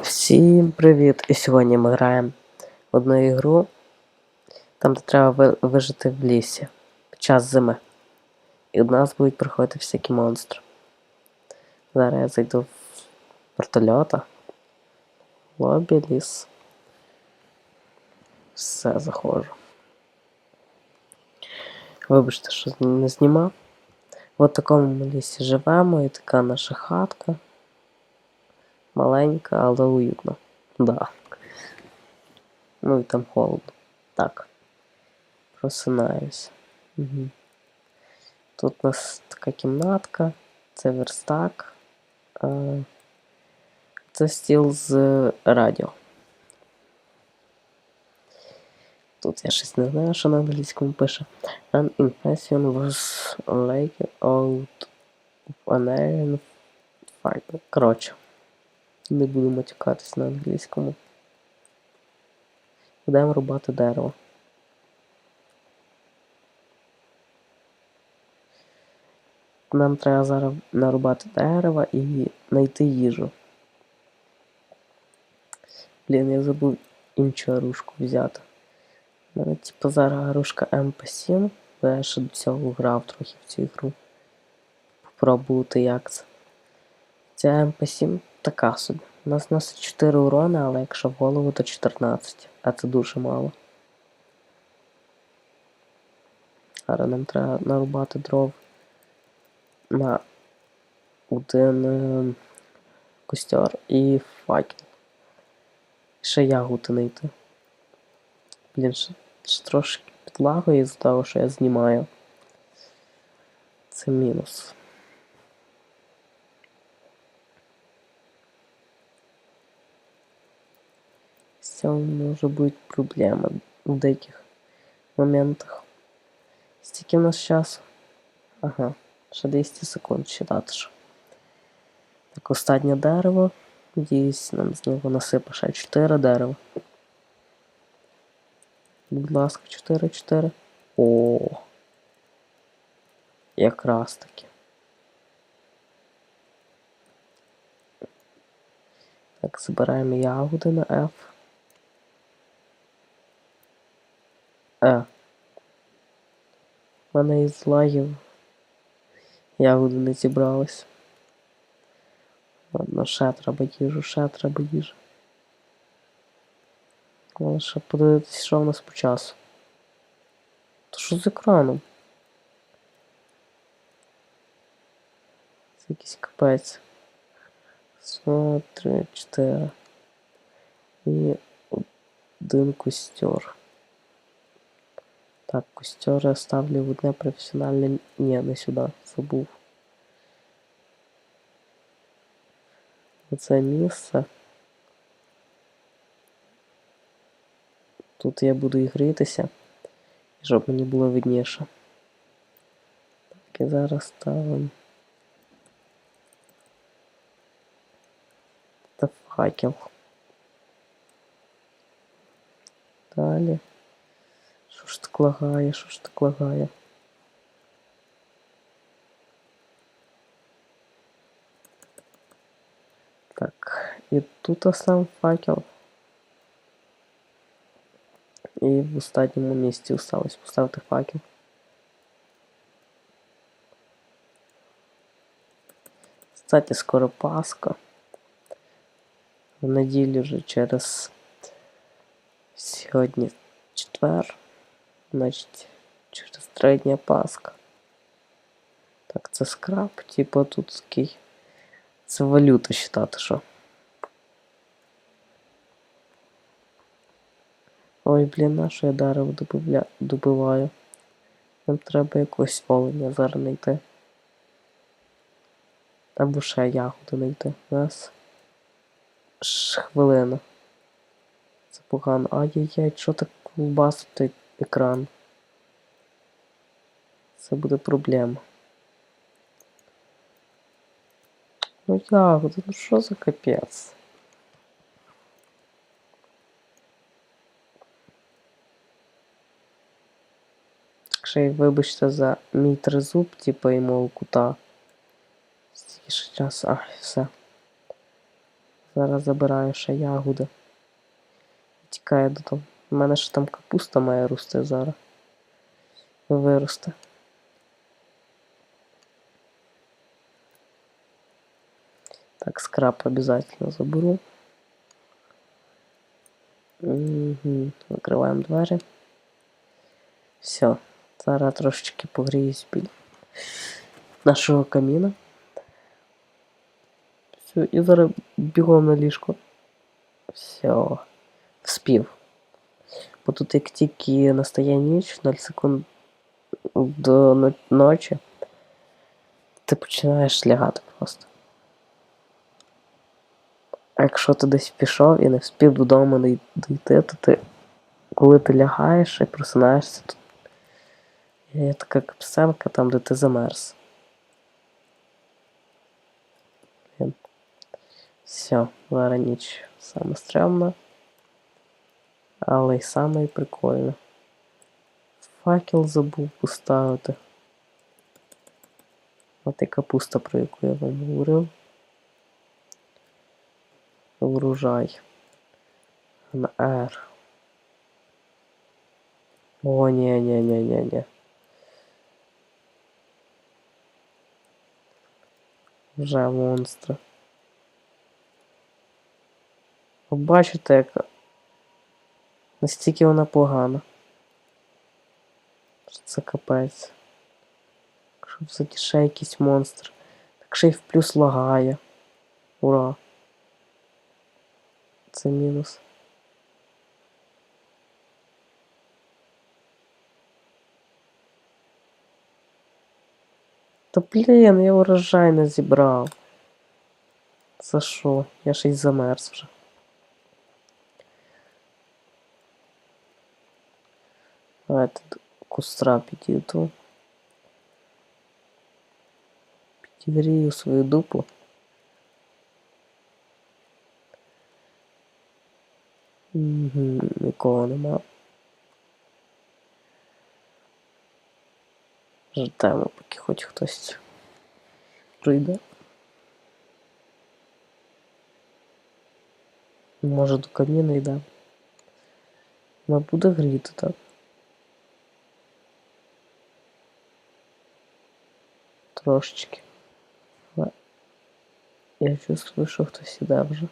Всім привіт! І сьогодні ми граємо в одну ігру, там де треба вижити в лісі під час зими. І до нас будуть приходити всякі монстри. Зараз я зайду в вертольота. Лобі, ліс. Все, заходжу. Вибачте, що не знімав. В такому лісі живемо, і така наша хатка. Маленька, але уютна. Да. Ну і там холодно. Так. Просинаюсь. Угу. Тут у нас така кімнатка, це верстак. Е, Це стіл з радіо. Тут я щось не знаю, що на англійському пише. An impression was laid out of an iron fire. Коротше. Не буду матюкатись на англійському. Будемо рубати дерево. Нам треба зараз нарубати дерева і знайти їжу. Блін, я забув іншу оружку взяти. Мене типу зараз оружка МП7, бо я ще до цього грав трохи в цю ігру. Попробувати як це. Ця МП7 така собі. У нас носить 4 урони, але якщо в голову, то 14, а це дуже мало. Зараз нам треба нарубати дров на один е, костер і факел. Ще ягоди знайти. Блін, ще, ще трошки підлагою з того, що я знімаю. Це мінус. Цього може бути проблема в деяких моментах. Стільки в нас часу? Ага, ще 200 секунд читати. що. Так, останнє дерево. Надіюсь, нам з нього насипе ще 4 дерева. Будь ласка, 4, 4. О. Якраз таки. Так, збираємо ягоди на F. Е. У мене із лагів ягоди не зібрались. Ладно, ще треба їжу, ще треба їжу. Але ще подивитися, що в нас по часу. То що з екраном? Це якийсь капець. Два, три, чотири. І один костер. Так, костер ставлю в одне професіональне. Ні, не сюди, забув. Оце місце. Тут я буду і грітися, щоб мені було видніше. Так, і зараз ставимо. Та факел. Далі. Що ж так лагає, що ж так лагає? Так, і тут сам факел. І в останньому місці осталось поставити факел. Кстати, скоро Пасха. В неділю вже через сьогодні четвер. Значить, через три дня Пасха. Так, це скраб, типу тут такий. Це валюта вважати, що. Ой, блін, на що я дерево добиваю. Нам треба якогось оленя зараз знайти. Або ще ягоду знайти. Раз. Ш хвилина. Це погано. Ай-яй-яй, що так ковбасить той екран? Це буде проблема. Ну ягоди, ну що за капець? Ще й вибачте за мій тризуб, типу і мого кута. Стільки ще час, ах, все. Зараз забираю ще ягоди. Тікаю додому. У мене ще там капуста має рости зараз. Виросте. Так, скраб обязательно заберу. Угу. Закриваємо двері. Все. Зараз трошечки погріюсь біля нашого каміна. Все, і зараз бігом на ліжко. Все. Вспів. Тут як тільки настає ніч, 0 секунд до но- ночі, ти починаєш лягати просто. А якщо ти десь пішов і не вспів додому дойти, то ти, коли ти лягаєш і просинаєшся, то є така капсенка там, де ти замерз. Все, зараз ніч саме стрьомна, але й саме і прикольно. Факел забув поставити. От і капуста, про яку я вам говорив. Врожай. На R. О, ні, ні, ні, ні, ні. Вже монстри. Бачите, яка настільки вона погана. Це капець. Якщо все якийсь монстр. Так ще й в плюс лагає. Ура. Це мінус. Та блін, я урожай не зібрав. За що? Я ще й замерз вже. Давайте до костра підійду. Підігрію свою дупу. Угу, нікого нема. Ждемо, поки хоч хтось прийде. Може до каміна йде. Вона буде гріти, так? Трошечки. Але Я чувствую, що хтось іде вже.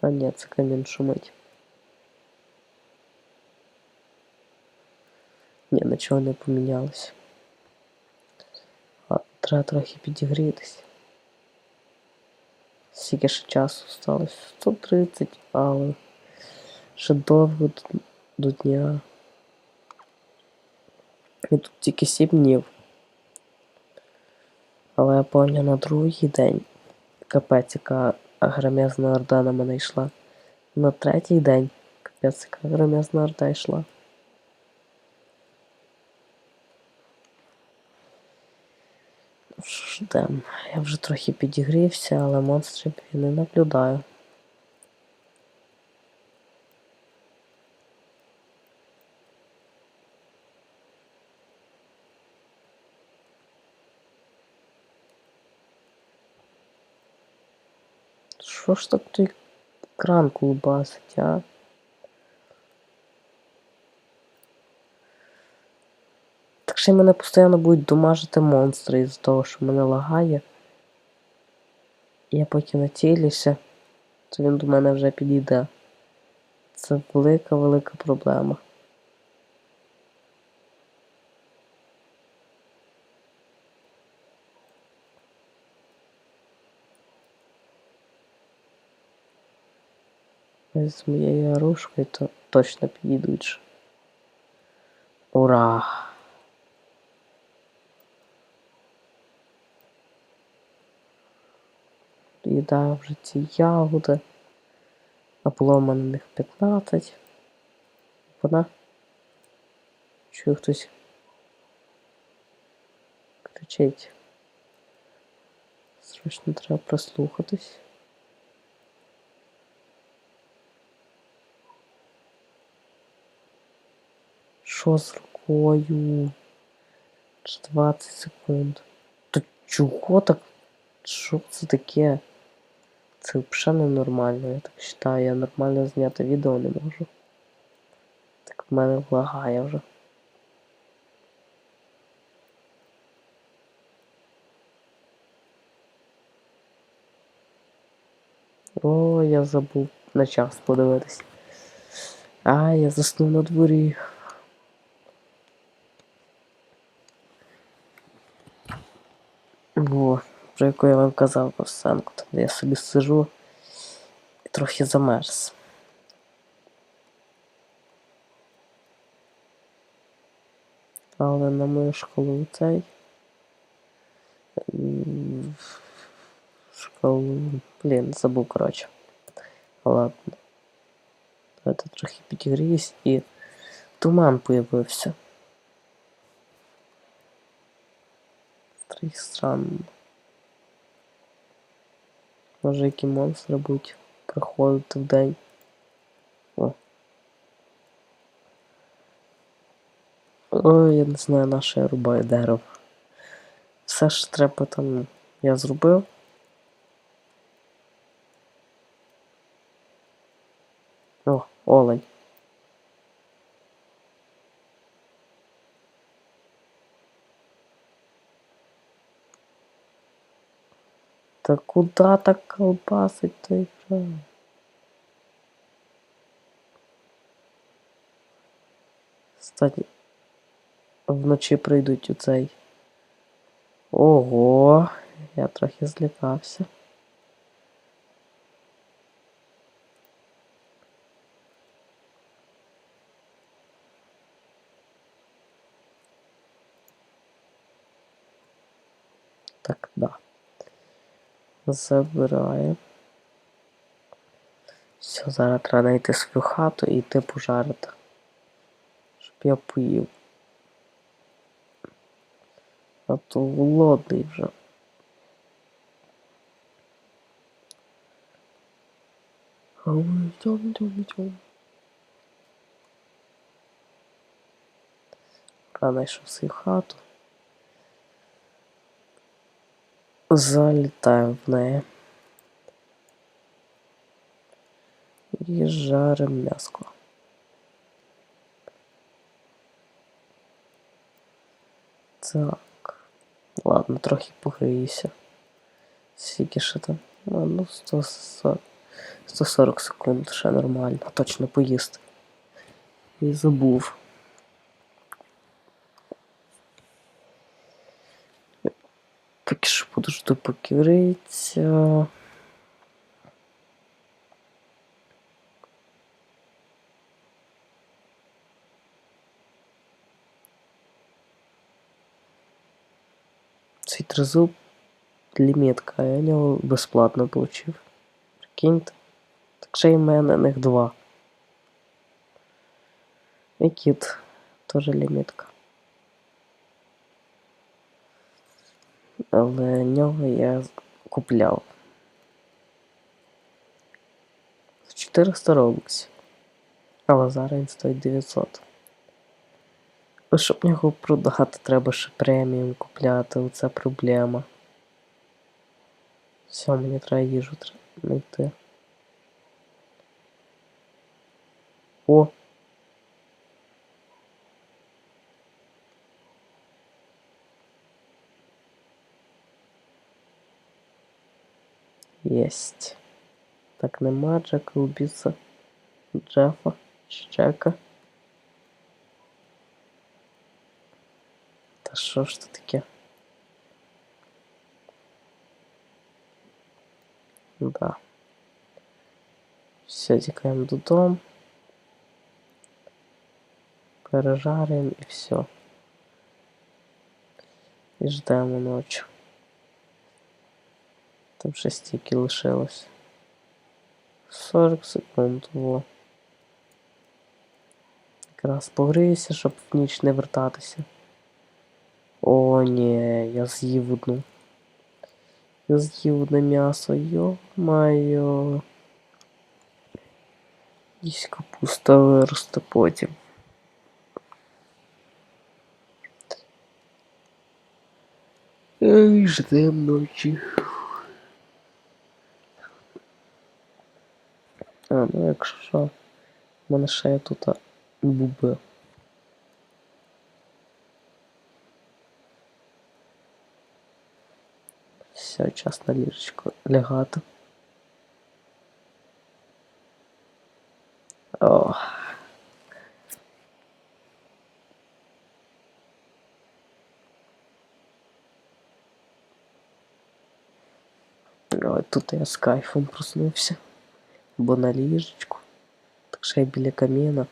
А ні, це камін шумить. Ні, нічого не помінялось. А, треба трохи підігрітись. Скільки ще часу сталося? 130, але ще довго до, дня. І тут тільки 7 днів. Але я поняв на другий день. Капець, яка громезна орда на мене йшла. На третій день капець, яка громезна орда йшла. Ну, що. Я вже трохи підігрівся, але монстрів я не наблюдаю. Що ж так той кран кулбасить, а? Так ще мене постійно будуть домажити монстри із-за того, що мене лагає. Я поки націлюся, то він до мене вже підійде. Це велика-велика проблема. З моєю оружкою то точно підійдуть. Ура! Їдаю вже ці ягоди. А було в мене них 15. Вона. Чую хтось кричить. Срочно треба прослухатись. Що з рукою? 20 секунд. То чого так? Що це таке? Це взагалі ненормально, я так вважаю. Я нормально зняти відео не можу. Так в мене влагає вже. О, я забув на час подивитись. А, я заснув на дворі. Во, про яку я вам казав сценку, там де я собі сижу і трохи замерз. Але на мою школу цей. Школу. Блін, забув, коротше. Ладно. Давайте трохи підігріюсь і туман появився. Трохи странно. Може які монстри будуть проходити в день. О. Ой, я не знаю, на що я рубаю дерево. Все ж треба там. Я зробив. О, олень. Та куда так колбасить-то игра? Кстати, вночі прийдуть у цей. Ого, я трохи злякався. Так, да. Забираю. Все, зараз треба знайти свою хату і йти пожарити. Щоб я поїв. А то голодний вже. Я знайшов свою хату. Залітаємо в неї. І жаримо м'яско. Так. Ладно, трохи погріюся. Скільки ще там? А, ну, 140, 140 секунд, ще нормально. Точно поїсти. І забув. Поки що Цей трезуб лімітка, а я нього безплатно получив. Прикиньте. Так ще й в мене них два. І кіт теж лімітка. Але нього я купляв. За 400 робоксів. Але зараз він стоїть 900. А щоб його продати, треба ще преміум купляти, оце проблема. Все, мені треба їжу знайти. О! Єсть. Так, нема Джека убийца. Джефа. Джека. Та що ж це таке? Да. Все, тікаємо додому. Пережарюємо і все. І ждемо ночі. Там ще стільки лишилось. 40 секунд було. Якраз погріюся, щоб в ніч не вертатися. О, ні, я з'їв одну. Я з'їв одне м'ясо, йо-майо. Десь капуста виросте потім. Ждем ночі. А, ну якщо що, в мене ще є тут буби. Все, час на ліжечко лягати. О. Ой, тут я з кайфом проснувся. Бо на ліжечку. Так ще й біля каміна.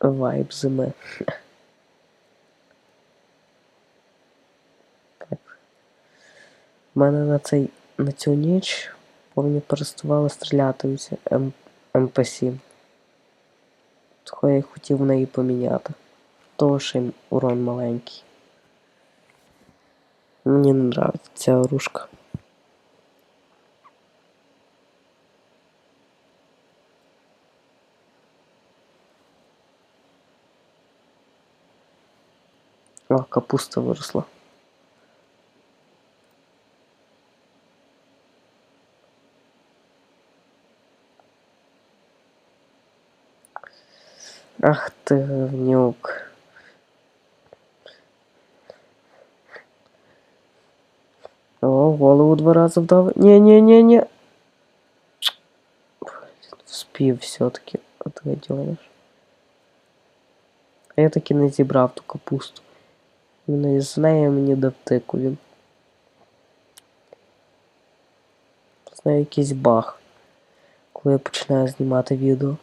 Вайб зими. У мене на цей на цю ніч повні переставали стріляти ці М- МП7. Того я й хотів в неї поміняти. Того що урон маленький. Мені не нравиться ця оружка. О, капуста виросла. Ах ти говнюк. О, голову два рази вдав. Не-не-не-не. Вспів все-таки. От гадьоныш. А я таки не зібрав ту капусту. Він із нею мені дав він. З нею якийсь баг. Коли я починаю знімати відео.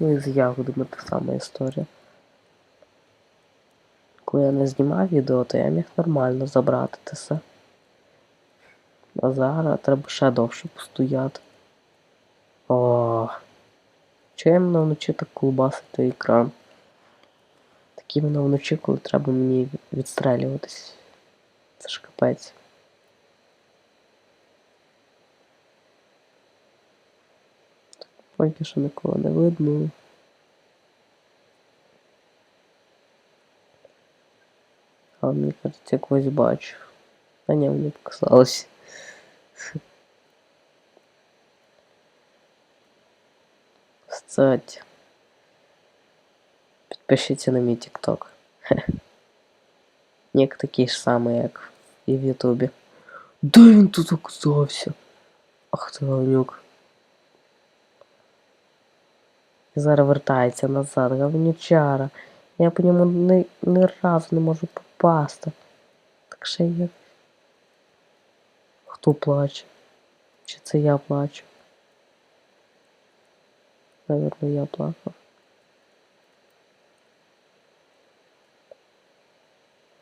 Ну і з ягодами та сама історія. Коли я не знімав відео, то я міг нормально забрати те все. А зараз треба ще довше постояти. О, Чого я мене вночі так колбасить той екран? Такі мене вночі, коли треба мені відстрелюватись. Це ж капець. Поки що нікого не видно. А мені кажеться, якогось бачу. А ні, мені показалось. Кстати. Підпишіться на мій TikTok. Нік такий ж самий, як і в Ютубі. Де він тут оказався? Ах ти говнюк. І зараз вертається назад, говнючара. Я по ньому ні, ні разу не можу попасти. Так ще є. Хто плаче? Чи це я плачу? Наверно, я плакав.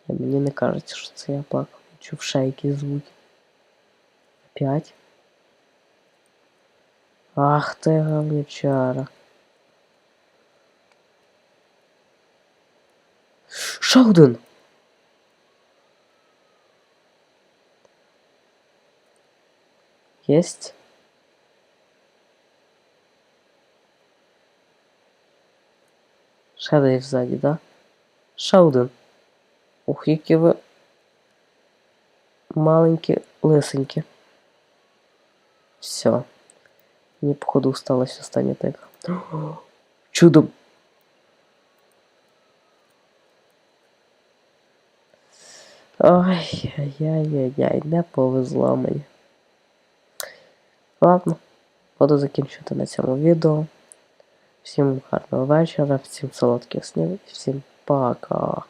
Ні, Мені не кажеться, що це я плакав. Чув ще якісь звуки. Опять? Ах ти говнючара. Ще один! Десь ззаді, да? Ще один. Ух, які ви маленькі лисенькі. Все. Мені, походу, осталась остання тика. Чудо! Ой, яй-яй-яй, не повезло мені. Ладно, буду закінчувати на цьому відео. Всім гарного вечора, всім солодких снів, всім пока.